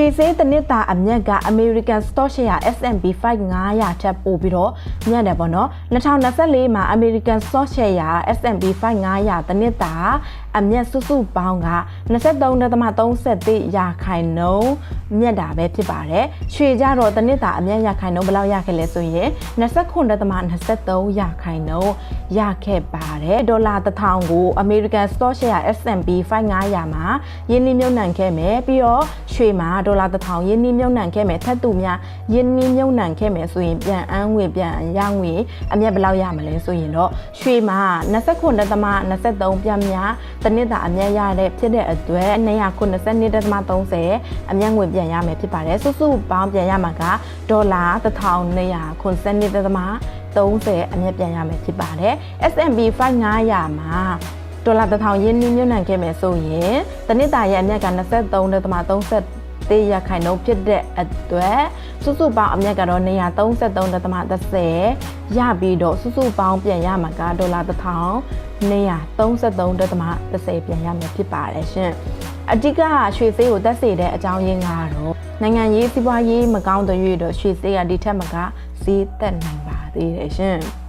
ရွှေစည်းတစ်နှစ်တာအမြတ်က American Stock Share S&P 500ထက်ပိုပြီးတော့မြတ်တယ်ပေါ့နော်2024မှာ American Stock Share S&P 500တစ်နှစ်တာအမြတ်စုစုပေါင်းက23.34ရာခိုင်နှုန်းမြတ်တာပဲဖြစ်ပါတယ်ရွှေကြတော့တစ်နှစ်တာအမြတ်ရာခိုင်နှုန်းဘယ်လောက်ရခဲ့လဲဆိုရင်29.23ရာခိုင်နှုန်းရခဲ့ပါတယ်ဒေါ်လာ1000ကို American Stock Share S&P 500မှာယင်းနှိမ့်မြုံနှံခဲ့မယ်ပြီးတော့ရွှေမှာဒေါ်လာ1000ယင်းနှိမ့်မြုံနှံခဲ့မယ်ထပ်တူများယင်းနှိမ့်မြုံနှံခဲ့မယ်ဆိုရင်ပြန်အန်းငွေပြန်ရငွေအမြတ်ဘယ်လောက်ရမလဲဆိုရင်တော့ရွှေမှာ29.23ပြန်များတတနစ်သာအမြတ်ရတဲ့ဖြစ်တဲ့အတွက်292.30အမြတ်ငွေပြန်ရမယ်ဖြစ်ပါတယ်စုစုပေါင်းပြန်ရမှာကဒေါ်လာ1292.30အမြတ်ပြန်ရမယ်ဖြစ်ပါတယ် S&P 500မှာဒေါ်လာ1000ရင်းနှီးမြှုပ်နှံခဲ့မယ်ဆိုရင်တနစ်သာရဲ့အမြတ်က23.33 4ရာခိုင်နှုန်းဖြစ်တဲ့အတွက်စုစုပေါင်းအမြတ်ကတော့133.30ရပြီးတော့စုစုပေါင်းပြန်ရမှာကဒေါ်လာ1233.30ပြန်ရမှာဖြစ်ပါတယ်ရှင်အဓိကရွှေဈေးကိုတက်စေတဲ့အကြောင်းရင်းကတော့နိုင်ငံရေးစီးပွားရေးမကောင်းတဲ့ရွေ့တော့ရွှေဈေးကဒီထက်မကဈေးတက်နိုင်ပါသေးတယ်ရှင်။